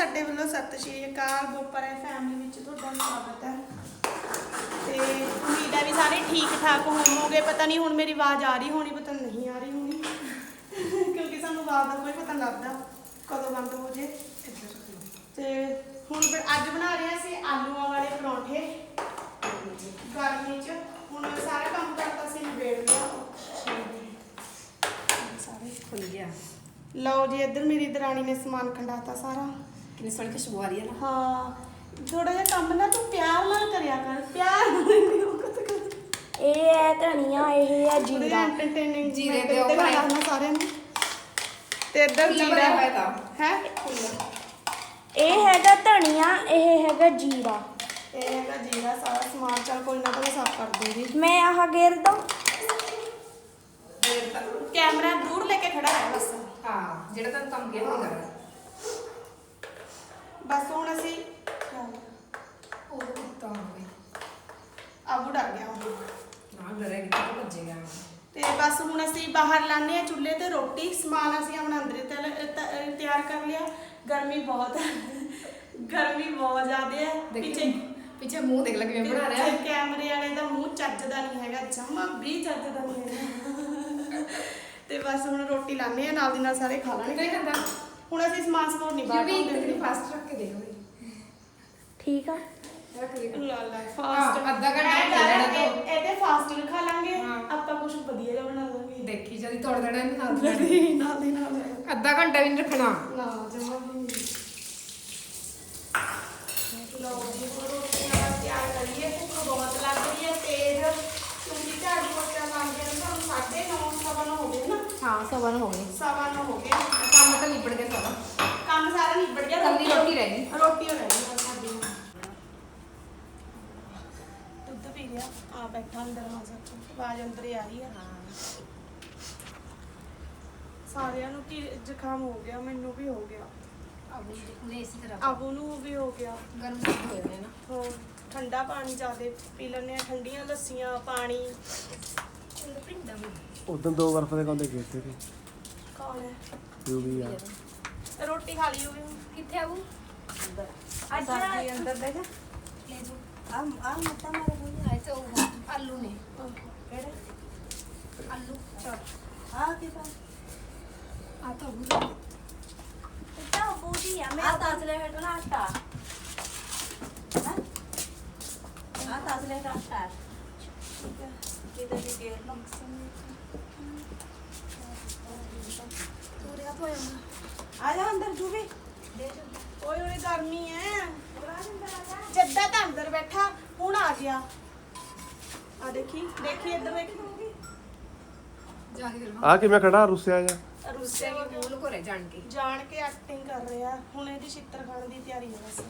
ਸਾਡੇ ਵੱਲੋਂ ਸਤਿ ਸ਼੍ਰੀ ਅਕਾਲ ਬੋਪਰ ਹੈ ਫੈਮਿਲੀ ਵਿੱਚ ਤੁਹਾਡਾ ਸਵਾਗਤ ਹੈ। ਤੇ ਉਮੀਦ ਹੈ ਵੀ ਸਾਰੇ ਠੀਕ ਠਾਕ ਹੋਵੋਗੇ। ਪਤਾ ਨਹੀਂ ਹੁਣ ਮੇਰੀ ਆਵਾਜ਼ ਆ ਰਹੀ ਹੋਣੀ ਪਤਾ ਨਹੀਂ ਆ ਰਹੀ ਹੋਣੀ। ਕਿਉਂਕਿ ਸਾਨੂੰ ਆਵਾਜ਼ ਦਾ ਕੋਈ ਪਤਾ ਲੱਗਦਾ। ਕਦੋਂ ਬੰਦ ਹੋ ਜੇ। ਤੇ ਹੁਣ ਅੱਜ ਬਣਾ ਰਹੇ ਅਸੀਂ ਆਲੂਆਂ ਵਾਲੇ ਪਰੌਂਠੇ। ਗਰਮੀ ਚ ਹੁਣ ਸਾਰਾ ਕੰਮ ਕਰਤਾ ਸੀ ਨਿਬੇੜ ਲਿਆ। ਸਾਰੇ ਖੁੱਲ ਗਿਆ। ਲਓ ਜੀ ਇੱਧਰ ਮੇਰੀ ਦਰਾਣੀ ਨੇ ਸਮਾਨ ਖੰਡਾਤਾ ਸਾਰਾ। ਕਿੰਨੀ ਸੋਹਣੀ ਖੁਸ਼ਬੂ ਆ ਰਹੀ ਹੈ ਨਾ। ਹਾਂ ਥੋੜਾ ਜਿਹਾ ਕੰਮ ਨਾ ਤੂੰ ਪਿਆਰ ਨਾਲ ਕਰਿਆ ਕਰ ਪਿਆਰ ਨਾਲ ਨਹੀਂ ਉਹ ਕਰ ਇਹ ਹੈ ਧਨੀਆ ਇਹ ਹੈ ਜੀਰਾ। ਜੀਰਾ ਐਂਟਰਟੇਨਿੰਗ ਜੀਰੇ ਦੇ ਉੱਪਰ ਹੈ। ਕਰਨਾ ਸਾਰਿਆਂ ਨੂੰ। ਤੇ ਇੱਧਰ ਜੀਰਾ। ਹੋਇਆ ਤਾਂ। ਹੈ? ਇਹ ਹੈਗਾ ਧਨੀਆ ਇਹ ਹੈਗਾ ਜੀਰਾ। ਇਹ ਹੈਗਾ ਜੀਰਾ ਸਾਰਾ ਸਮਾਨ ਚਲ ਕੋਈ ਨਾ ਤਾਂ ਮੈਂ ਸਾਫ਼ ਕਰ ਦੂੰਗੀ। ਮੈਂ ਆਹ ਗੇਰ ਤਾਂ- ਕੈਮਰਾ ਦੂਰ ਲੈ ਕੇ ਖੜਾ ਹੈ ਬਸ। ਹਾਂ ਜਿਹੜਾ ਤੁਹਾਨੂੰ ਕੰਮ ਗਿਆ ਹੋਣਾ ਬਸ ਹੁਣ ਅਸੀਂ ਉਹ ਤਾਂ ਹੋ ਗਈ ਆਬੂ ਡਰ ਗਿਆ ਹੁਣ। ਨਾ ਡਰੇ ਕਿਤੇ ਭੱਜੇਗਾ ਤੇ ਬਸ ਹੁਣ ਅਸੀਂ ਬਾਹਰ ਲਾਣੇ ਆ ਚੁੱਲ੍ਹੇ ਤੇ ਰੋਟੀ ਸਮਾਨ ਅਸੀਂ ਆਪਣਾ ਅੰਦਰੇ ਤਲ- ਤ- ਤਿਆਰ ਕਰ ਲਿਆ। ਗਰਮੀ ਬਹੁਤ ਹੈ ਗਰਮੀ ਬਹੁਤ ਜ਼ਿਆਦਾ ਹੈ ਦੇਖੀ ਪਿੱਛੇ ਮੂੰਹ ਦੇਖ ਲੈ ਕਿਵੇਂ ਬਣਾ ਰਿਹਾ। ਤੇ ਕੈਮਰੇ ਵਾਲੇ ਦਾ ਮੂੰਹ ਚੱਜਦਾ ਨਹੀਂ ਹੈਗਾ ਜਮਾ ਵੀ ਚੱਜਦਾ ਨਹੀਂ ਹੈਗਾ। ਤੇ ਬਸ ਹੁਣ ਰੋਟੀ ਲਾਣੇ ਆ ਨਾਲ ਦੀ ਨਾਲ ਸਾਰੇ ਖਾ ਕਿਤੇ ਲੈਣਗੇ ਕਹਿੰਦਾ ਹੁਣ ਅਸੀਂ ਸਮਾਨ ਸਮੂਨ ਨਹੀਂ ਬਾਹਰ ਵੀ ਇੱਕ ਪਾਉਂਦੇ ਫਾਸਟ ਰੱਖ ਕੇ ਦੇਖੋ ਠੀਕ ਆ। ਰੱਖ ਦੇ ਲਾ ਲਾ ਹਾਂ, ਫਾਸਟ ਅੱਧਾ ਘੰਟਾ ਚੱਲ ਜਾਣਾ ਤਾਂ। ਇਹਦੇ ਫਾਸਟ ਖਾ ਲਾਂਗੇ ਹਾਂ। ਆਪਾਂ ਕੁਝ ਵਧੀਆ ਜਿਹਾ ਬਣਾ ਲਾਂਗੇ। ਦੇਖੀ ਜਦੀ ਤੋੜ ਦੇਣਾ ਇਹਨੂੰ ਨਾਲ ਦੀ ਨਾਲ। ਨਹੀਂ ਨਾਲ ਦੀ ਨਾਲ। ਅੱਧਾ ਘੰਟਾ ਵੀ ਨਹੀਂ ਰੱਖਣਾ। ਨਾ ਜਮਾ ਵੀ ਨਹੀਂ ਲਓ ਜੀ ਹੁਣ ਰੋਟੀਆਂ ਤਿਆਰ ਕਰੀਏ। ਭੁੱਖ ਬਹੁਤ ਲੱਗ ਰਹੀ ਹੈ ਤੇਜ਼। ਕਿਉਂਕਿ ਝਾੜੂ ਪੋਚਾ ਮਾਰਦੇ ਨੂੰ ਸਾਨੂੰ ਸਾਢੇ ਨੌ ਸਵਾ ਨੌ ਹੋ ਗਏ ਨਾ? ਹਾਂ ਸਵਾ ਹੋ ਗਈ ਸਵਾ ਨੌ ਹੋ ਗਏ। ਨਿਬੜ ਗਿਆ ਸਾਰਾ। ਕੰਮ ਸਾਰਾ ਨਿਬੜ ਗਿਆ ਕੱਲੀ ਰੋਟੀ ਰਹਿ ਗਈ। ਰੋਟੀ ਹੋ ਰਹੀ ਹੈ ਸਾਡੀ ਦੁੱਧ ਪੀ ਲਿਆ ਆ ਬੈਠਾ ਅੰਦਰ ਮਾਜ਼ਾ ਆਵਾਜ਼ ਅੰਦਰ ਹੀ ਆ ਰਹੀ ਹੈ। ਸਾਰਿਆਂ ਨੂੰ ਕੀ ਜ਼ੁਕਾਮ ਹੋ ਗਿਆ ਮੈਨੂੰ ਵੀ ਹੋ ਗਿਆ। ਅਬੂ ਨੇ ਇਸੇ ਤਰ੍ਹਾਂ ਆਬੂ ਨੂੰ ਵੀ ਹੋ ਗਿਆ। ਗਰਮ ਸਰਦ ਹੋ ਜਾਂਦੇ ਨਾ। ਹੋਰ ਠੰਡਾ ਪਾਣੀ ਜ਼ਿਆਦੇ ਪੀ ਲੈਂਦੇ ਆ ਠੰਡੀਆਂ ਲੱਸੀਆਂ ਪਾਣੀ। ਪਿੰਡਾਂ ਉਦੋਂ ਦੋ ਬਰਫ ਦੇ ਕੋਲੇ ਗਏ ਸੀ। ਕੌਣ ਹੈ? ਜੋ ਵੀ ਆ ਰੋਟੀ ਖਾ ਲਈ ਹੋਵੇ ਕਿੱਥੇ ਆਬੂ ਅੱਜ ਸਬਜ਼ੀ ਅੰਦਰ ਦੇਖ ਲੈ ਜੋ ਆ ਆ ਮੱਤਾ ਮਾਰੇ ਹੋਈ ਆਏ ਤੇ ਉਹ ਆਲੂ ਨੇ ਕਿਹੜੇ ਆਲੂ ਚੌਪ ਆ ਕੀ ਪਾ ਆ ਤਾਂ ਉਹ ਤਾਂ ਬੂਦੀ ਆ ਮੈਂ ਤਾਜ਼ਲੇ ਹਟਣਾ ਆਟਾ ਆ ਤਾਜ਼ਲੇ ਹਟਣਾ ਆਟਾ ਠੀਕ ਹੈ ਕਿਤੇ ਵੀ ਗੇਰ ਤੋਰਿਆ ਆ ਜਾ ਅੰਦਰ ਜੂ ਵੀ। ਓਏ ਓਏ ਗਰਮੀ ਹੈ ਜੱਦਾ ਤਾਂ ਅੰਦਰ ਬੈਠਾ ਹੁਣ ਆ ਗਿਆ। ਆ ਦੇਖੀ ਦੇਖੀ ਇੱਧਰ ਦੇਖੀ ਜਾ ਕੇ ਦਿਲ ਆ ਕਿਵੇਂ ਖੜਾ ਰੁੱਸਿਆ ਜਾ ਰੁੱਸਿਆ ਕਿ ਮੂਲ ਕੋਰੇ ਜਾਣ ਕੇ। ਜਾਣ ਕੇ ਐਕਟਿੰਗ ਕਰ ਰਿਹਾ। ਹੁਣ ਇਹਦੀ ਛਿੱਤਰ ਖਾਣ ਦੀ ਤਿਆਰੀ ਹੈ ਬਸ।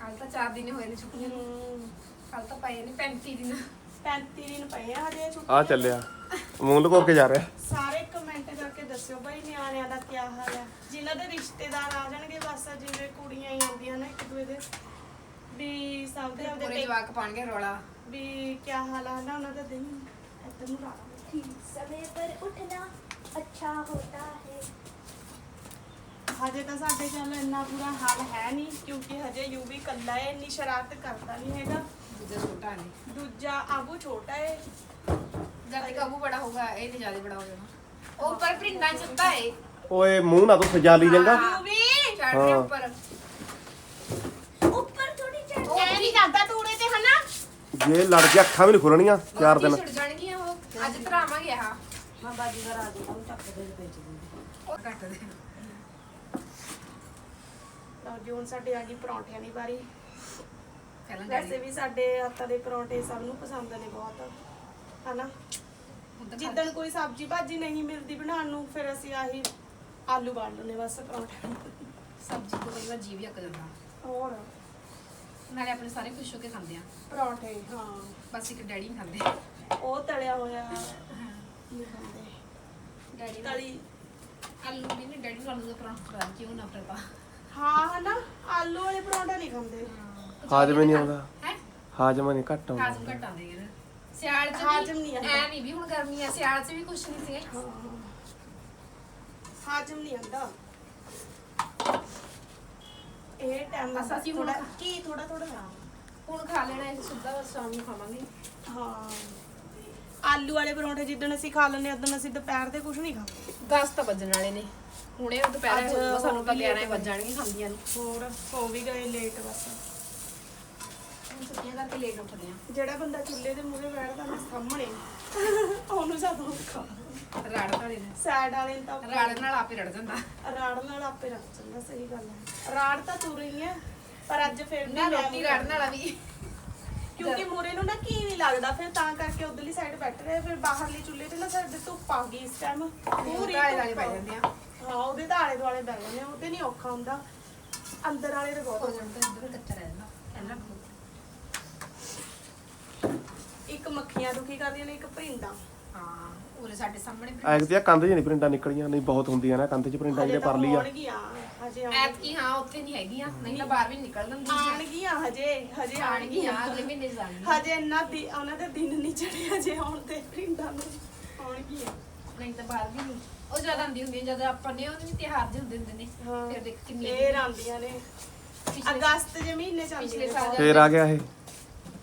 ਕੱਲ ਤਾਂ 4 ਦਿਨ ਹੋਏ ਨੇ ਛੁੱਟੀਆਂ। ਨੂੰ ਕੱਲ ਤਾਂ ਪਏ ਨੇ 35 ਦਿਨ। 35 ਦਿਨ ਪਏ ਆ ਹਜੇ ਛੁੱਟੀ ਆ ਚੱਲਿਆ ਮੂੰਹ ਲੁਕੋ ਕੇ ਜਾ ਰਿਹਾ ਸਾਰੇ ਕਮੈਂਟ ਕਰਕੇ ਦੱਸਿਓ ਬਈ ਨਿਆਣਿਆਂ ਦਾ ਕੀ ਹਾਲ ਹੈ ਜਿਨ੍ਹਾਂ ਦੇ ਰਿਸ਼ਤੇਦਾਰ ਆ ਜਾਣਗੇ ਬਸ ਜਿਵੇਂ ਕੁੜੀਆਂ ਹੀ ਆਉਂਦੀਆਂ ਨੇ ਇੱਕ ਦੂਏ ਦੇ ਵੀ ਸਭ ਦੇ ਆਪਦੇ ਪੂਰੇ ਪੇ- ਜਵਾਕ ਪਾਣਗੇ ਰੋਲਾ ਵੀ ਕੀ ਹਾਲ ਆ ਨਾ ਉਹਨਾਂ ਦਾ ਦਿਨ ਇੱਧਰ ਨੂੰ ਲਾ समय पर उठना अच्छा होता है ਹਜੇ ਤਾਂ ਸਾਡੇ ਚੱਲ ਇੰਨਾ ਬੁਰਾ ਹਾਲ ਹੈ ਨਹੀਂ ਕਿਉਂਕਿ ਹਜੇ ਯੂ ਵੀ ਕੱਲਾ ਹੈ ਇੰਨੀ ਸ਼ਰਾਰਤ ਕਰਦਾ ਨਹੀਂ ਹੈਗਾ ਦੂਜਾ ਛੋਟਾ ਹੈ ਦੂਜਾ ਆਬੂ ਛੋਟਾ ਹੈ ਜਦ ਤੱਕ ਆਬੂ ਬੜਾ ਹੋਗਾ ਇਹ ਤੇ ਜ਼ਿਆਦਾ ਬੜਾ ਹੋ ਜਾਣਾ। ਉਹ ਉੱਪਰ ਪ੍ਰਿੰਨਾ ਚੱਪਾ ਹੈ ਓਏ ਮੂੰਹ ਨਾ ਤੂੰ ਸਜਾ ਲਈ ਚੰਗਾ। ਵੀ। ਚੜ੍ਹਦੇ ਹਾਂ। ਉੱਪਰ। ਉੱਪਰ ਥੋੜੀ ਚੜ੍ਹ। ਐ ਨਹੀਂ ਜਾਂਦਾ ਤੂੜੇ ਤੇ ਹਨਾ? ਜੇ ਲੜ ਗਿਆ ਅੱਖਾਂ ਵੀ ਨਹੀਂ ਖੁੱਲਣੀਆਂ ਚਾਰ ਦਿਨ। ਛੁੱਟ ਜਾਣਗੀਆਂ ਉਹ? ਅੱਜ ਧਰਾਵਾਂਗੇ ਆਹ। ਮੈਂ ਬਾਜੀ ਦਾ ਰਾਜ ਨੂੰ ਚੱਕ ਦੇ ਵਿੱਚ ਉਹ ਕੱਟ ਦੇ। ਲਓ ਜੀ ਹੁਣ ਸਾਡੇ ਆ ਗਈ ਪਰੌਂਠਿਆਂ ਦੀ ਵਾਰੀ। ਪਹਿਲਾਂ ਵੈਸੇ ਵੀ ਸਾਡੇ ਹੱਥਾਂ ਦੇ ਪਰੌਂਠੇ ਸਭ ਨੂੰ ਪਸੰਦ ਨੇ ਬਹੁਤ ਹਨਾ? ਜਿੱਦਣ ਕੋਈ ਸਬਜ਼ੀ ਭਾਜੀ ਨਹੀਂ ਮਿਲਦੀ ਬਣਾਉਣ ਨੂੰ ਫਿਰ ਅਸੀਂ ਆਹੀ ਆਲੂ ਬਾਲ ਲੈਂਦੇ ਬਸ ਪਰੌਂਠੇ। ਸਬਜ਼ੀ ਤੋਂ ਕਈ ਵਾਰ ਜੀਵ ਹੀ ਅੱਕ ਜਾਂਦਾ। ਹੋਰ? ਨਾਲੇ ਆਪਣੇ ਸਾਰੇ ਖੁਸ਼ ਹੋ ਕੇ ਖਾਂਦੇ ਆ। ਪਰੌਂਠੇ ਹਾਂ। ਬਸ ਇੱਕ ਡੈਡੀ ਨਹੀਂ ਖਾਂਦੇ ਉਹ ਤਲਿਆ ਹੋਇਆ ਨਹੀਂ ਖਾਂਦੇ। ਡੈਡੀ ਤਲੀ। ਆਲੂ ਵੀ ਨਹੀਂ ਡੈਡੀ ਨੂੰ ਆਲੂ ਦਾ ਪਰਾਂਠਾ ਕਿਉਂ ਨਾ ਪਰਤਾ ਹਾਂ ਹਨਾ? ਆਲੂ ਵਾਲੇ ਪਰੌਂਠੇ ਨਹੀਂ ਖਾਂਦੇ। ਹਾਜ਼ਮੇ ਨਹੀਂ ਆਉਂਦਾ। ਹੈ? ਹਾਜ਼ਮਾ ਨਹੀਂ ਘੱਟ ਆਉਂਦਾ। ਹਾਜ਼ਮ ਘਟ ਆਉਂਦੇ ਯਾਰ ਸਿਆਲ ਚ ਹਾਜ਼ਮ ਨਹੀਂ ਆਉਂਦਾ। ਐ ਨਹੀਂ ਵੀ ਹੁਣ ਗਰਮੀ ਆ ਸਿਆਲ ਚ ਵੀ ਕੁਛ ਨਹੀਂ ਸੀ। ਹਾਜਮ ਨਹੀਂ ਆਂਦਾ ਇਹ ਟਾਈਮ ਬਸ ਅਸੀਂ ਹੁਣ- ਥੋੜਾ ਕੀ ਥੋੜਾ ਥੋੜਾ ਹੁਣ ਖਾ ਲੈਣਾ ਇਹ ਸੁੱਧਾ ਬਸ ਸ਼ਾਮ ਨੂੰ ਖਾਵਾਂਗੇ। ਹਾਂ। ਆਲੂ ਵਾਲੇ ਪਰੌਂਠੇ ਜਿੱਦਣ ਅਸੀਂ ਖਾ ਲੈਂਦੇ ਉਦੋਂ ਅਸੀਂ ਦੁਪਹਿਰ ਦੇ ਕੁਝ ਨਹੀਂ ਖਾਂਦੇ। 10 ਤਾਂ ਵੱਜਣ ਵਾਲੇ ਨੇ। ਹੁਣੇ ਉਹ ਦੁਪਹਿਰੇ ਸਾਨੂੰ ਤਾਂ ਹੋ ਵੀ 11 late ਵੱਜ ਜਾਣਗੇ ਖਾਂਦੀਆਂ ਨੂੰ। ਹੋਰ ਸੋ ਵੀ ਗਏ ਲੇਟ ਬਸ। ਹੁਣ ਛੁੱਟੀਆਂ ਕਰਕੇ ਲੇਟ ਉੱਠਦੇ ਆ। ਜਿਹੜਾ ਬੰਦਾ ਚੁੱਲ੍ਹੇ ਦੇ ਮੂਹਰੇ ਬੈਠਦਾ ਨਾ ਸਾਹਮਣੇ। ਉਹਨੂੰ ਜ਼ਿਆਦਾ ਔਖਾ ਰਾੜ ਧਾਰੇ ਨੇ। ਸਾਈਡ ਵਾਲੇ ਨੂੰ ਤਾਂ ਔਖਾ। ਰਾੜ ਨਾਲ ਆਪੇ ਰੜ ਜਾਂਦਾ। ਰਾੜ ਨਾਲ ਆਪੇ ਰੱਖ ਜਾਂਦਾ ਸਹੀ ਗੱਲ ਹੈ। ਰਾੜ ਤਾਂ ਤੁਰ ਰਹੀ ਹੈ ਪਰ ਅੱਜ ਫਿਰ ਵੀ ਨਾ ਮੈਂ ਰੋਟੀ ਰਾੜ ਨਾਲ ਵੀ। ਕਿਉਂਕਿ ਮੂਰੇ ਨੂੰ ਨਾ ਕੀ ਨਹੀਂ ਲੱਗਦਾ ਫਿਰ ਤਾਂ ਕਰਕੇ ਉਧਰਲੀ ਸਾਈਡ ਬੈਠ ਰਹੇ ਫਿਰ ਬਾਹਰਲੀ ਚੁੱਲ੍ਹੇ ਤੇ ਨਾ ਸਾਡੇ ਧੁੱਪ ਆ ਗਈ ਇਸ ਟਾਈਮ ਪੂਰੀ ਧੁੱਪ ਪੈ। ਜਾਂਦੇ ਆ। ਹਾਂ ਉਹਦੇ ਤਾਂ ਆਲੇ ਦੁਆਲੇ ਬਹਿ ਜਾਂਦੇ ਆ ਉਹਦੇ ਨਹੀਂ ਔਖਾ ਹੁੰਦਾ। ਅੰਦਰ ਵਾਲੇ ਦੇ ਬਹੁਤ ਹੋ। ਜਾਂਦਾ ਇੱਧਰ ਕੱਚਾ ਰਹਿ ਜਾਂਦਾ ਇਹਨਾਂ ਨੂੰ ਇੱਕ ਮੱਖੀਆਂ ਦੁਖੀ ਕਰਦੀਆਂ ਨੇ? ਇੱਕ ਭਿੰਡਾਂ ਹਾਂ ਉਰੇ ਸਾਡੇ ਸਾਹਮਣੇ ਐਕ ਤੇ ਆ ਕੰਧ 'ਚ ਨਹੀਂ ਪ੍ਰਿੰਟਾਂ ਨਿਕਲੀਆਂ ਨਹੀਂ ਬਹੁਤ ਹੁੰਦੀਆਂ ਨਾ ਕੰਧ 'ਚ ਪ੍ਰਿੰਟਾਂ ਜਿਹੜੇ ਪਰ ਲਈ ਆ। ਹੋਣਗੀਆਂ ਹਜੇ ਐਤ ਕੀ ਹਾਂ ਉੱਥੇ ਨਹੀਂ ਹੈਗੀਆਂ ਨਹੀਂ ਤਾਂ ਬਾਹਰ ਵੀ ਨਿਕਲ ਜਾਂਦੀਆਂ ਆਣਗੀਆਂ ਹਜੇ ਹਜੇ ਆਣਗੀਆਂ ਆਣਗੀਆਂ ਅਗਲੇ ਮਹੀਨੇ ਜਾਣਗੀਆਂ ਹਜੇ ਇੰਨਾ ਦੀ ਉਹਨਾਂ ਦੇ ਦਿਨ ਨਹੀਂ ਚੜੇ ਹਜੇ ਆਉਣ ਤੇ ਭਿੰਡਾਂ ਨੂੰ ਆਉਣਗੀਆਂ। ਨਹੀਂ ਤਾਂ ਬਾਹਰ ਵੀ ਨਹੀਂ ਉਹ ਜ਼ਿਆਦਾ ਆਉਂਦੀ ਹੁੰਦੀ ਜਦ ਆਪਾਂ ਨੇ ਉਹਦੇ ਵੀ ਤਿਉਹਾਰ ਜਿਹੇ ਹੁੰਦੇ ਹੁੰਦੇ ਨੇ। ਹਾਂ। ਫਿਰ ਦੇਖ ਕਿੰਨੀ ਫੇਰ ਆਉਂਦੀਆਂ ਨੇ। ਪਿਛਲੇ- ਅਗਸਤ ਦੇ ਮਹੀਨੇ ਚ ਪਿਛਲੇ ਆਉਂਦੀਆਂ ਸਾਲ ਫੇਰ ਆ ਗਿਆ ਇਹ।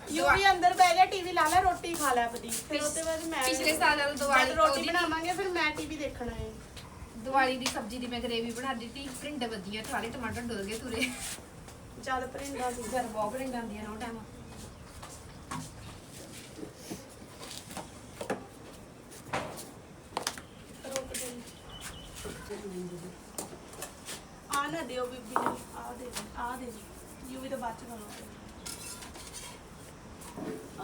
ਯੂ ਵੀ ਅੰਦਰ ਬਹਿ ਜਾ ਟੀਵੀ ਲਾ ਲੈ ਰੋਟੀ ਖਾ ਲੈ ਆਪਣੀ। ਫਿਰ ਉਹਦੇ ਬਾਅਦ ਮੈਂ ਪਿਛਲੇ ਸਾਲ ਜਦ ਦੀਵਾਲੀ ਜਦ ਰੋਟੀ ਉਹਦੀ- ਬਣਾਵਾਂਗੇ ਫਿਰ ਮੈਂ ਟੀਵੀ ਦੇਖਣਾ ਹੈ। ਦੀਵਾਲੀ ਦੀ ਸਬਜ਼ੀ ਦੀ ਮੈਂ ਗਰੇਵੀ ਬਣਾ ਦਿੱਤੀ ਭਿੰਡ ਵਧੀਆ ਸਾਰੇ ਟਮਾਟਰ ਡੁੱਲ ਗਏ ਤੁਰੇ। ਜਦ ਭਰਿੰਦਾ ਸੀ। ਜਦ ਬਹੁਤ ਭਿੰਡ ਆਉਂਦੀਆਂ ਨੇ ਉਹ ਟਾਈਮ ਆ ਨਾ ਦਿਓ ਬੀਬੀ ਨੇ ਆ ਦੇ ਆ ਦੇ ਯੂ ਵੀ ਤਾਂ ਬਾਅਦ ਚ ਖਾਣਾ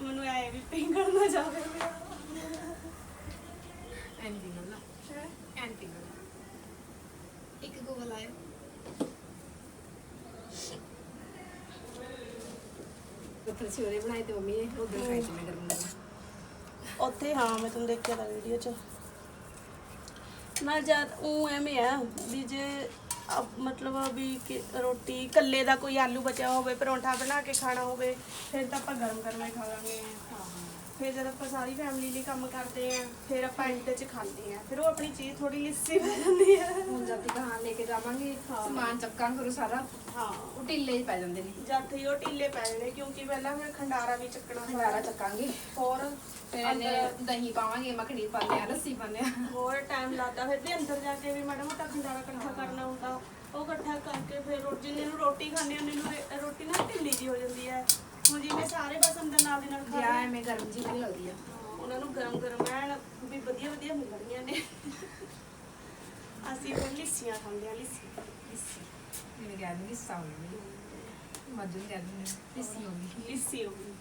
ਮੈਨੂੰ ਐ ਵੀ ਪਿੰਗਲ ਨਾ ਜਾਵੇ ਐਂਟੀ ਨਾ। ਐਂਟੀ ਨਾ ਇੱਕ ਗੋਗਲ ਆਇਆ। ਉੱਥੇ ਸਿਉਰੇ ਬਣਾਏ ਤੇ ਮੰਮੀ ਨੇ ਉਧਰ ਖਾਈ ਸੀ ਮੈਂ ਗਰਮ ਗਰਮ ਉੱਥੇ ਹਾਂ ਮੈਂ ਤੁਹਾਨੂੰ ਦੇਖਿਆ ਤਾਂ ਵੀਡੀਓ 'ਚ। ਨਾ ਜਦ ਉਹ ਐਵੇਂ ਆ ਵੀ ਜੇ ਅਬ ਮਤਲਬ ਵੀ ਕਿ ਰੋਟੀ ਕੱਲੇ ਦਾ ਕੋਈ ਆਲੂ ਬਚਿਆ ਹੋਵੇ, ਪਰੌਂਠਾ ਬਣਾ ਕੇ ਖਾਣਾ ਹੋਵੇ, ਫਿਰ ਤਾਂ ਆਪਾਂ ਗਰਮ ਗਰਮ ਹੀ ਖਾ ਲਾਂਗੇ। ਫਿਰ ਜਦ ਆਪਾਂ ਸਾਰੀ ਫੈਮਿਲੀ ਲਈ ਕੰਮ ਕਰਦੇ ਆ ਫਿਰ ਆਪਾਂ ਇੰਟ 'ਚ ਖਾਂਦੇ ਆ। ਫਿਰ ਉਹ ਆਪਣੀ ਚੀਜ਼ ਥੋੜੀ ਲਿੱਸੀ ਹੋ ਜਾਂਦੀ ਆ। ਹੁਣ ਜਦ ਤੱਕ ਹਾਂ ਲੈ ਕੇ ਜਾਵਾਂਗੇ ਸਮਾਨ ਚੱਕਾਂ ਕਰੋ ਸਾਰਾ ਹਾਂ। ਉਹ ਢਿੱਲੇ ਹੀ ਪੈ ਜਾਂਦੇ ਨੇ। ਜਦ ਹੀ ਉਹ ਢਿੱਲੇ ਪੈ ਜਾਣੇ ਕਿਉਂਕਿ ਪਹਿਲਾਂ ਫਿਰ ਖੰਡਾਰਾ ਵੀ ਚੱਕਣਾ ਖਲਾਰਾ ਚੱਕਾਂਗੇ। ਹੋਰ ਫਿਰ ਇਹਨੇ ਦਹੀਂ ਪਾਵਾਂਗੇ ਮੱਖਣੀ ਪਾਉਂਦੇ ਆ ਲੱਸੀ ਪਾਉਂਦੇ ਆ। ਹੋਰ ਟਾਈਮ ਲੱਗਦਾ ਫਿਰ ਵੀ ਅੰਦਰ ਜਾ ਕੇ ਵੀ ਮਾੜਾ ਮੋਟਾ ਖੰਡਾਰਾ ਇਕੱਠਾ ਕਰਨਾ ਹੁੰਦਾ। ਉਹ ਇਕੱਠਾ ਕਰਕੇ ਫਿਰ ਜਿੰਨੇ ਨੂੰ ਰੋਟੀ ਖਾਣੇ ਉਹਨੇ ਨੂੰ ਰੋਟੀ ਨਾ ਢਿੱਲੀ ਜੀ ਹੋ ਜਾਂਦੀ ਹੈ। ਹੁਣ ਜਿਵੇਂ ਸਾਰੇ ਬਸ ਅੰਦਰ ਨਾਲ ਦੀ ਐਵੇਂ ਗਰਮ ਜੀ ਨਹੀਂ ਲੱਗਦੀ ਆ। ਉਹਨਾਂ ਨੂੰ ਗਰਮ ਗਰਮ ਐਨ ਵੀ ਵਧੀਆ ਵਧੀਆ ਮਿਲਣੀਆਂ ਨੇ। ਅਸੀਂ ਫਿਰ ਲਿੱਸੀਆਂ ਖਾਂਦੇ ਆ ਲਿੱਸੀ ਲੱਸੀ। ਮੈਨੂੰ ਕਹਿ ਦਿੰਦੀ ਲਿੱਸਾ ਹੋ ਗਈ ਮੱਝ ਨੂੰ ਕਹਿ ਦਿੰਦੀ ਲੱਸੀ ਹੋ ਗਈ। ਲਿੱਸੀ ਹੋ ਗਈ।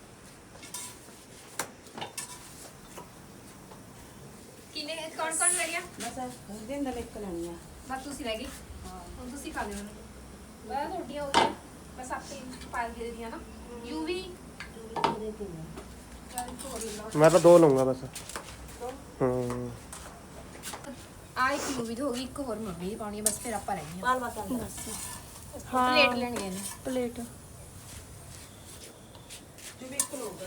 ਕਿਨੇ ਕੌਣ ਕੌਣ ਰਹਿ ਗਿਆ? ਬਸ ਉਹਦੇ ਅੰਦਰ ਇੱਕ ਲੈਣੀ ਆ। ਬਸ ਤੁਸੀਂ ਗਈ ਹਾਂ। ਹੁਣ ਤੁਸੀਂ ਖਾ ਲਿਓ ਬਸ ਰੋਟੀਆਂ ਹੋ ਗਈਆਂ। ਬਸ ਆਪੇ ਪਾਲ ਦੇ ਦੀਆਂ ਨਾ। ਯੂ ਵੀ? ਉਹਦੇ ਲਾ ਮੈਂ ਤਾਂ ਦੋ ਲਊਂਗਾ ਬਸ। ਹੂੰ। ਆ ਇੱਕ ਯੂ ਵੀ ਹੋ ਗਈ ਇੱਕ ਹੋਰ ਮੰਮੀ ਦੀ ਪਾਉਣੀ ਆ ਬਸ ਫਿਰ ਆਪਾਂ ਰਹਿ ਗਈਆਂ ਬਾਲ ਬਾਤਾਂ ਦਾ ਹਾਂ। ਪਲੇਟ ਲੈਣੀ ਨੇ ਪਲੇਟ। ਜਿਵੇਂ ਇੱਕ ਲੋਗ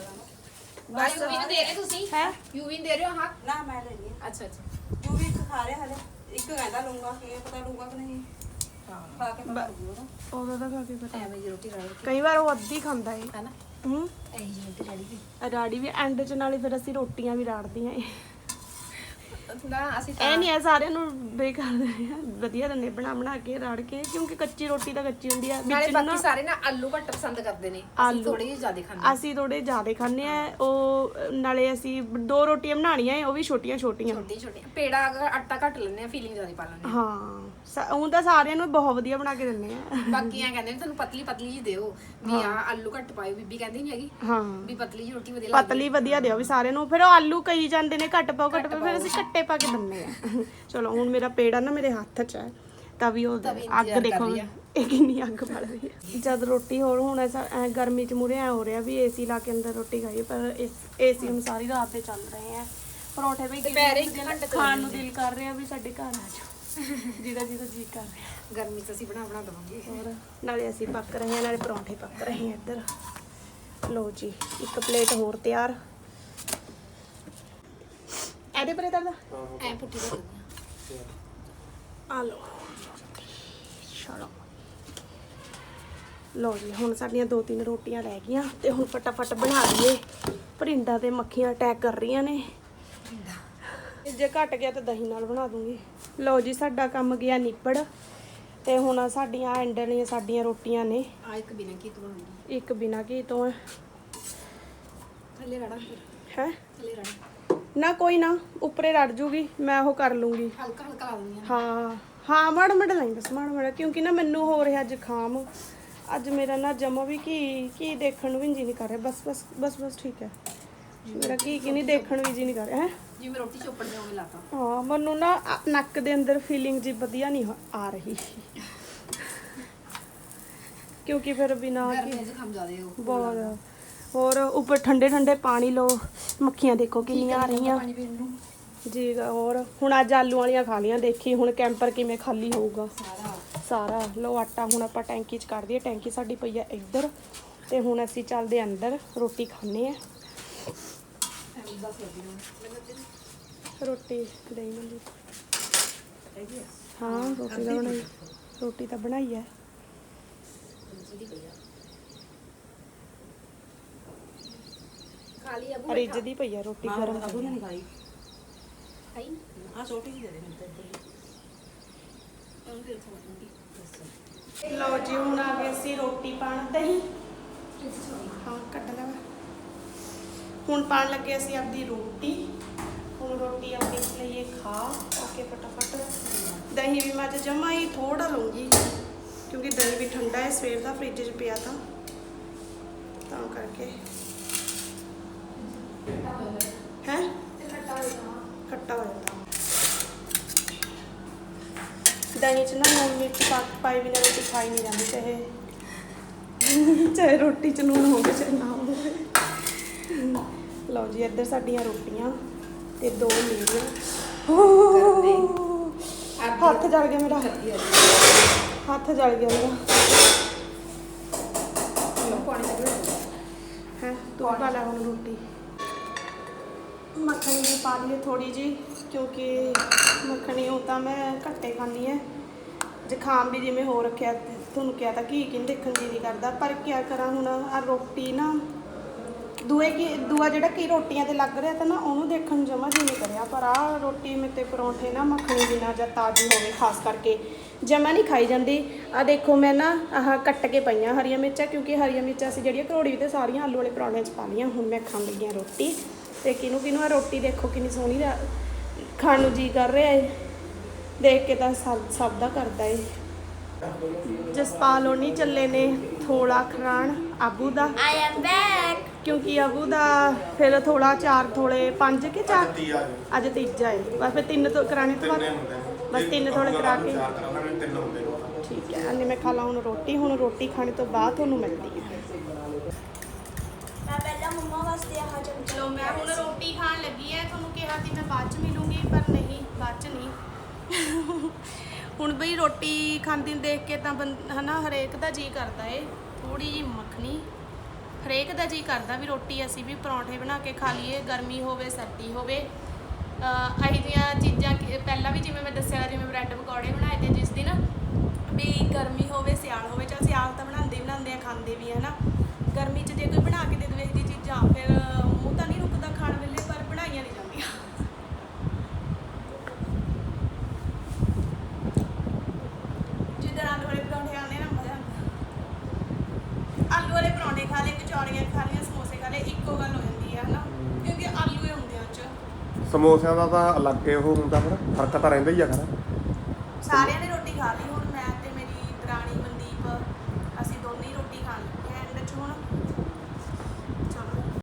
ਬਸ। ਯੂ ਵੀ ਨੂੰ ਦੇ ਰਹੇ ਤੁਸੀਂ? ਹੈ? ਯੂ ਵੀ ਨੂੰ ਦੇ ਰਹੇ ਹੋ ਹਾਂ? ਨਾ ਮੈਂ ਲੈਣੀ ਆ ਅੱਛਾ ਅੱਛਾ। ਜੋ ਵੀ ਇੱਕ ਖਾ ਰਿਹਾ ਹਲੇ। ਇੱਕ ਕਹਿੰਦਾ ਲੂੰਗਾ ਕਿ ਪਤਾ ਲੂੰਗਾ ਕਿ ਨਹੀਂ। ਹਾਂ ਖਾ ਕੇ ਪਤਾ ਲੱਗੂਗਾ ਨਾ ਉਹਦਾ ਤਾਂ ਖਾ ਕੇ ਪਤਾ ਐਵੇਂ ਦੀ ਰੋਟੀ ਰਲ ਕੇ ਕਈ ਵਾਰ ਉਹ ਅੱਧੀ ਖਾਂਦਾ ਏ। ਹੈ ਨਾ ਹੂੰ? ਐਹੀ ਜਿਹੀ ਰੋਟੀ ਰਾੜੀ ਵੀ ਐਂਡ ਚ ਨਾਲੇ ਫਿਰ ਅਸੀਂ ਰੋਟੀਆਂ ਵੀ ਰਾੜਦੀਆਂ ਏ। ਨਾ ਅਸੀਂ ਇਹ ਨਹੀਂ ਹੈ ਸਾਰਿਆਂ ਨੂੰ ਬੇਕਾਰ ਦਿੰਦੇ ਆ। ਵਧੀਆ ਦਿੰਦੇ ਬਣਾ ਬਣਾ ਕੇ ਰਾੜ ਕੇ ਕਿਉਂਕਿ ਕੱਚੀ ਰੋਟੀ ਤਾਂ ਕੱਚੀ ਹੁੰਦੀ ਆ। ਨਾਲੇ ਵਿੱਚ ਨੂੰ ਬਾਕੀ ਨਾ ਸਾਰੇ ਨਾ ਆਲੂ ਘੱਟ ਪਸੰਦ ਕਰਦੇ ਨੇ। ਅਸੀਂ ਆਲੂ। ਥੋੜੀ ਜਿਹੀ ਜ਼ਿਆਦਾ ਖਾਂਦੇ ਅਸੀਂ ਥੋੜੇ ਜ਼ਿਆਦਾ ਖਾਂਦੇ ਆ ਉਹ ਨਾਲੇ ਅਸੀਂ ਦੋ ਰੋਟੀਆਂ ਬਣਾਉਣੀਆਂ ਏ ਉਹ ਵੀ ਛੋਟੀਆਂ ਛੋਟੀਆਂ। ਛੋਟੀ ਛੋਟੀ ਪੇੜਾ ਅਗਰ ਆਟਾ ਘੱਟ ਲੈਂਦੇ ਆ ਫੀਲਿੰਗ ਜ਼ਿਆਦਾ ਪਾ ਲੈਂਦੇ ਹਾਂ। ਉਹ ਤਾਂ ਸਾਰਿਆਂ ਨੂੰ ਬਹੁਤ ਵਧੀਆ ਬਣਾ ਕੇ ਦਿੰਦੇ ਆ। ਆ ਬਾਕੀ ਐ ਕਹਿੰਦੇ ਨੇ ਤੁਹਾਨੂੰ ਪਤਲੀ ਪਤਲੀ ਜੀ ਦਿਓ। ਵੀ ਆ ਆਲੂ ਘੱਟ ਪਾਇਓ। ਬੀਬੀ ਕਹਿੰਦੀ ਨਹੀਂ ਹੈਗੀ ਹਾਂ। ਵੀ ਪਤਲੀ ਜੀ ਰੋਟੀ ਵਧੀਆ ਲੱਗਦੀ ਪਤਲੀ ਵਧੀਆ ਦਿਓ ਵੀ ਸਾਰਿਆਂ ਨੂੰ। ਫਿਰ ਉਹ ਆਲੂ ਕਹੀ ਜਾਂਦੇ ਨੇ ਘੱਟ ਪਾਓ ਘੱਟ ਪਾਓ। ਫਿਰ ਅਸੀਂ ਕੱਟੇ ਪਾ ਕੇ ਦਿੰਦੇ ਆ। ਚਲੋ ਹੁਣ ਮੇਰਾ ਪੇੜਾ ਨਾ ਮੇਰੇ ਹੱਥ 'ਚ ਹੈ। ਤਵੀ ਉਹ ਤਵੀ ਅੱਗ ਦੇਖੋ। ਇਹ ਕਿੰਨੀ ਅੱਗ ਬਲ ਰਹੀ ਹੈ। ਜਦ ਰੋਟੀ ਹੋਰ ਹੁਣ ਐਸਾ ਐ ਗਰਮੀ ਚ ਮੂਰੇ ਐ ਹੋ ਰਿਹਾ ਵੀ ਏਸੀ ਲਾ ਕੇ ਅੰਦਰ ਰੋਟੀ ਖਾਈਏ ਪਰ ਏਸੀ ਹੁਣ ਸਾਰੀ ਰਾਤ ਦੇ ਚੱਲ ਰਹੇ ਆ ਪਰੌਂਠੇ ਵੀ ਦੁਪਹਿਰੇ ਖਾਣ ਨੂੰ ਦਿਲ ਕਰ ਰਿਹਾ ਵੀ ਸਾਡੇ ਘਰ ਆ ਜਾਓ। ਜਿਹਦਾ ਜਿਹਦਾ ਜੀ ਕਰ ਰਿਹਾ। ਗਰਮੀ ਚ ਅਸੀਂ ਬਣਾ ਬਣਾ ਦਵਾਂਗੇ। ਹੋਰ? ਨਾਲੇ ਅਸੀਂ ਪੱਕ ਰਹੇ ਹਾਂ ਨਾਲੇ ਪਰੌਂਠੇ ਪੱਕ ਰਹੇ ਹਾਂ ਇੱਧਰ। ਲਓ ਜੀ ਇੱਕ ਪਲੇਟ ਹੋਰ ਤਿਆਰ। ਇਹਦੇ ਪਰੇ ਦਾ ਐ ਪੁੱਠੀ ਕਰ ਆ। ਚਲੋ ਲਓ। ਜੀ ਹੁਣ ਸਾਡੀਆਂ ਦੋ ਤਿੰਨ ਰੋਟੀਆਂ ਰਹਿ ਗਈਆਂ ਤੇ ਹੁਣ ਫਟਾਫਟ ਬਣਾ ਲਈਏ। ਪਰਿੰਦਾ ਤੇ ਮੱਖੀਆਂ ਅਟੈਕ ਕਰ ਰਹੀਆਂ ਨੇ। ਜੇ ਘਟ ਗਿਆ ਤਾਂ ਦਹੀਂ ਨਾਲ ਬਣਾ ਦੂੰਗੀ। ਲਓ ਜੀ ਸਾਡਾ ਕੰਮ ਗਿਆ ਨਿਬੜ ਤੇ ਹੁਣ ਸਾਡੀਆਂ ਐਂਡ ਵਾਲੀਆਂ ਸਾਡੀਆਂ ਰੋਟੀਆਂ ਨੇ। ਆ ਇੱਕ ਬਿਨਾਂ ਕੀ ਬਣਾਉਣੀ ਇੱਕ ਬਿਨਾ ਘੀ ਤੋਂ ਹੈ। ਥੱਲੇ ਰੜਾ ਹੈਂ? ਥੱਲੇ ਰੜਾ ਨਾ ਕੋਈ ਨਾ ਉੱਪਰੇ ਰੜ ਜੂਗੀ ਮੈਂ ਉਹ ਕਰ ਲੂੰਗੀ। ਹਲਕਾ ਹਲਕਾ ਲਾ ਦਿੰਦੀ ਹਾਂ ਹਾਂ ਮੜ ਮੜ ਨਹੀਂ ਬਸ ਮੜ ਮੜ ਕਿਉਂਕਿ ਨਾ ਮੈਨੂੰ ਹੋ ਰਿਹਾ ਜ਼ੁਕਾਮ ਅੱਜ ਮੇਰਾ ਨਾ ਜਮਾ ਵੀ ਕੀ ਕੀ ਦੇਖਣ ਨੂੰ ਵੀ ਜੀ ਨਹੀਂ ਕਰ ਰਿਹਾ। ਬਸ ਬਸ ਬਸ ਬਸ ਠੀਕ ਹੈ। ਮੇਰਾ ਕੀ ਕੀ ਨਹੀਂ ਦੇਖਣ ਵੀ ਜੀ ਨਹੀਂ ਕਰ ਰਿਹਾ ਹੈ? ਜਿਵੇਂ ਰੋਟੀ ਚੋਪੜ ਦੇ ਉਵੇਂ ਲਾਤਾ ਹਾਂ ਮੈਨੂੰ ਨਾ ਨੱਕ ਦੇ ਅੰਦਰ ਫੀਲਿੰਗ ਜੀ ਵਧੀਆ ਨਹੀਂ ਹੋ- ਆ ਰਹੀ। ਕਿਉਂਕਿ ਫਿਰ ਬਿਨਾ ਗਰਮੀ ਚ ਖਮ ਜਾਦੇ ਹੋ ਬਹੁਤ ਹੋਰ ਉੱਪਰ ਠੰਡੇ ਠੰਡੇ ਪਾਣੀ ਲਓ ਮੱਖੀਆਂ ਦੇਖੋ ਕਿੰਨੀਆਂ ਆ ਰਹੀਆਂ। ਜੀ ਹੋਰ ਹੁਣ ਅੱਜ ਆਲੂ ਵਾਲੀਆਂ ਖਾ ਲੀਆਂ ਦੇਖੀ ਹੁਣ ਕੈਂਪਰ ਕਿਵੇਂ ਖਾਲੀ ਹੋਊਗਾ। ਸਾਰਾ। ਸਾਰਾ ਲਓ ਆਟਾ ਹੁਣ ਆਪਾਂ ਟੈਂਕੀ 'ਚ ਕੱਢ ਦਈਏ ਟੈਂਕੀ ਸਾਡੀ ਪਈ ਆ ਇੱਧਰ ਤੇ ਹੁਣ ਅਸੀਂ ਚੱਲਦੇ ਅੰਦਰ ਰੋਟੀ ਖਾਣੇ ਆ। ਰੋਟੀ ਦਹੀਂ ਮੰਦੀ ਹਾਂ ਰੋਟੀ ਤਾਂ ਬਣਾਈ ਰੋਟੀ ਤਾਂ ਬਣਾਈ ਹੈ ਖਾ ਲਈ ਅਬੂ ਰਿੱਝ ਦੀ ਪਈ ਆ ਰੋਟੀ ਗਰਮ ਅਬੂ ਨੇ ਨਹੀਂ ਖਾਈ ਖਾਈ? ਆ ਛੋਟੀ ਜਿਹੀ ਦੇ ਦੇ ਮੈਨੂੰ ਤਾਂ। ਉਹਨੂੰ ਫਿਰ ਥੋੜੀ ਲਓ ਜੀ ਹੁਣ ਆ ਗਏ ਰੋਟੀ ਪਾਣ। ਦਹੀਂ? ਹਾਂ ਕੱਟ ਲੈ ਹੁਣ ਪਾਣ ਲੱਗੇ ਅਸੀਂ ਆਪਦੀ ਰੋਟੀ। ਹੁਣ ਰੋਟੀ ਆਪਣੀ ਲਈਏ ਖਾ। ਓਕੇ ਫਟਾਫਟ। ਦਹੀਂ ਵੀ ਮੈਂ ਅੱਜ ਜਮਾ ਹੀ ਥੋੜਾ ਲਊਂਗੀ ਕਿਉਂਕਿ ਦਹੀਂ ਵੀ ਠੰਡਾ ਹੈ ਸਵੇਰ ਦਾ ਫ੍ਰਿਜ 'ਚ ਪਿਆ ਤਾਂ। ਤਾਂ ਕਰਕੇ ਹੈ ਖੱਟਾ ਹੋ ਜਾਂਦਾ ਦਹੀਂ 'ਚ ਨਾ ਲੂਣ ਮਿਰਚ ਪਾ ਪਾਈ ਬਿਨਾਂ ਰੋਟੀ ਖਾਈ ਨਹੀਂ ਜਾਂਦੀ ਚਾਹੇ। ਚਾਹੇ ਰੋਟੀ 'ਚ ਲੂਣ ਹੋਵੇ ਚਾਹੇ ਨਾ ਹੋਵੇ। ਲਓ ਜੀ ਇੱਧਰ ਸਾਡੀਆਂ ਰੋਟੀਆਂ ਤੇ ਦੋ ਮੇਰੀਆਂ। ਹੱਥ ਜਲ ਗਿਆ ਮੇਰਾ। ਹੱਥ ਜਲ ਗਿਆ ਮੇਰਾ। ਪਾਣੀ ਹੈ ਤੂੰ ਪਾ ਲੈ ਹੁਣ ਰੋਟੀ। ਮੱਖਣੀ ਵੀ ਪਾ ਲਈਏ ਥੋੜੀ ਜੀ ਕਿਉਂਕਿ ਮੱਖਣੀ ਉਹ ਤਾਂ ਮੈਂ ਘੱਟੇ ਖਾਂਦੀ ਹੈ ਜ਼ੁਕਾਮ ਵੀ ਜਿਵੇਂ ਹੋ ਰੱਖਿਆ, ਤੁਹਾਨੂੰ ਕਿਹਾ ਤਾਂ ਘੀ ਕੀ ਦੇਖਣ ਦੀ ਨਹੀਂ ਕਰਦਾ। ਪਰ ਕਿਆ ਕਰਾਂ ਹੁਣ ਆ ਰੋਟੀ ਨਾ, ਦੂਏ ਕੀ, ਦੂਆ ਜਿਹੜਾ ਕੀ ਰੋਟੀਆਂ ਤੇ ਲੱਗ ਰਿਹਾ ਤਾਂ ਨਾ, ਉਹਨੂੰ ਦੇਖਣ ਨੂੰ ਜਮਾ ਜੀ ਨਹੀਂ ਕਰਿਆ। ਪਰ ਆ ਰੋਟੀ ਮੇ ਪਰੌਂਠੇ ਨਾ ਮੱਖਣੀ ਬਿਨਾ ਜਾਂ ਤਾਜ਼ੀ ਹੋਵੇ, ਖਾਸ ਕਰਕੇ ਜਮਾ ਨਹੀਂ ਖਾਈ ਜਾਂਦੀ। ਆ ਦੇਖੋ, ਮੈਂ ਨਾ ਆਹ ਕੱਟ ਕੇ ਪਈਆਂ ਹਰੀਆਂ ਮਿਰਚਾਂ, ਕਿਉਂਕਿ ਹਰੀਆਂ ਮਿਰਚਾਂ ਅਸੀਂ ਜਿਹੜੀਆਂ ਕਰੋੜੀ ਤੇ ਸਾਰੀਆਂ ਆਲੂ ਵਾਲੇ ਪਰੌਂਠਿਆਂ 'ਚ ਪਾ ਲਈਆਂ, ਹੁਣ ਮੈਂ ਖਾਣ ਲੱਗੀ ਹਾਂ ਰੋਟੀ। ਤੇ ਕਿਨੂੰ ਕਿਨੂੰ ਆ ਰੋਟੀ ਦੇਖੋ ਕਿੰਨੀ ਸੋਹਣੀ ਖਾਣ ਨੂੰ ਜੀ ਕਰ ਰਿਹਾ ਏ। ਦੇਖ ਕੇ ਤਾਂ ਸਭ ਸਭ ਦਾ ਕਰਦਾ ਏ। ਜਸਪਾਲ ਹੋਣੀ ਚੱਲੇ ਨੇ ਥੋੜਾ ਖਰਾਣ ਆਬੂ ਦਾ। ਆਈ ਐਮ ਬੈਕ ਕਿਉਂਕਿ ਅਬੂ ਦਾ ਫਿਰ ਥੋੜਾ ਚਾਰ ਥੋੜੇ ਪੰਜ ਕਿ ਚਾਰ? ਅੱਜ ਤੀਜਾ ਹੈ ਬਸ ਫਿਰ ਤਿੰਨ ਤੋਂ ਕਰਾਣੇ ਤੋਂ ਬਾਅਦ? ਬਸ ਤਿੰਨ ਥੋੜੇ ਕਰਾ ਕੇ। ਠੀਕ ਹੈ ਅੰਨੇ ਮੈਂ ਖਾ ਲਾ ਹੁਣ ਰੋਟੀ ਹੁਣ ਰੋਟੀ ਖਾਣੇ ਤੋਂ ਬਾਅਦ ਤੁਹਾਨੂੰ ਮਿਲਦੀ ਹੈ ਮੈਂ ਪਹਿਲਾਂ ਮੰਮਾ ਵਾਸਤੇ ਆਹ ਚਮਚਾ ਚਲੋ ਮੈਂ ਹੁਣ ਰੋਟੀ ਖਾਣ ਲੱਗੀ ਐ, ਤੁਹਾਨੂੰ ਕਿਹਾ ਸੀ ਮੈਂ ਬਾਅਦ ਚ ਮਿਲੂੰਗੀ, ਪਰ ਨਹੀਂ, ਬਾਅਦ ਚ ਨਹੀਂ। ਹੁਣ ਬਈ ਰੋਟੀ ਖਾਂਦੀ ਨੂੰ ਦੇਖ ਕੇ ਤਾਂ ਬੰ- ਹਨਾ, ਹਰੇਕ ਦਾ ਜੀ ਕਰਦਾ ਏ ਥੋੜੀ ਜੀ ਮੱਖਣੀ। ਹਰੇਕ ਦਾ ਜੀ ਕਰਦਾ ਵੀ ਰੋਟੀ ਅਸੀਂ ਵੀ ਪਰੌਂਠੇ ਬਣਾ ਕੇ ਖਾ ਲਈਏ, ਗਰਮੀ ਹੋਵੇ, ਸਰਦੀ ਹੋਵੇ। ਅਹ, ਇਹੋ ਜਿਹੀਆਂ ਚੀਜ਼ਾਂ ਕਿ- ਪਹਿਲਾਂ ਵੀ ਜਿਵੇਂ ਮੈਂ ਦੱਸਿਆ, ਜਿਵੇਂ ਬ੍ਰੈਡ ਪਕੌੜੇ ਬਣਾਏ ਤੇ ਜਿਸ ਦਿਨ ਵੀ ਗਰਮੀ ਹੋਵੇ, ਸਿਆਲ ਹੋਵੇ ਚਾ ਸਿਆਲ ਤਾਂ ਬਣਾਉਂਦੇ ਹੀ ਬਣਾਉਂਦੇ ਆ, ਖਾਂਦੇ ਵੀ ਹੈ ਨਾ ਗਰਮੀ 'ਚ ਜੇ ਕੋਈ ਬਣਾ ਕੇ ਦੇ ਦੇਵੇ, ਇਹੋ ਜਿਹੀ ਚੀਜ਼ਾਂ, ਫਿਰ ਮੂੰਹ ਤਾਂ ਨਹੀਂ ਰੁਕਦਾ ਖਾਣ ਵੇਲੇ ਪਰ ਬਣਾਈਆਂ ਨਹੀਂ ਜਾਂਦੀਆਂ ਜਿੱਦਾਂ ਆਲੂ ਵਾਲੇ ਪਰੌਂਠੇ ਆਉਂਦੇ ਨਾ ਮਜ਼ਾ ਆਉਂਦਾ ਆਲੂ ਵਾਲੇ ਪਰੌਂਠੇ ਖਾ ਲਏ ਕਚੌੜੀਆਂ ਖਾ ਲਈਆਂ ਸਮੋਸੇ ਖਾ ਲਏ ਇੱਕੋ ਗੱਲ ਹੋ ਜਾਂਦੀ ਹੈ ਹਨਾ ਕਿਉਂਕਿ ਆਲੂ ਹੀ ਹੁੰਦੇ ਆ ਉਹ 'ਚ ਸਮੋਸਿਆਂ ਦਾ ਤਾਂ ਅਲੱਗ ਹੀ ਉਹ ਹੁੰਦਾ ਫਿਰ, ਫ਼ਰਕ ਤਾਂ ਰਹਿੰਦਾ ਹੀ ਆ ਖਰਾ। ਸਾਰਿਆਂ ਨੇ ਰੋਟੀ ਖਾ ਲਈ ਹੁਣ।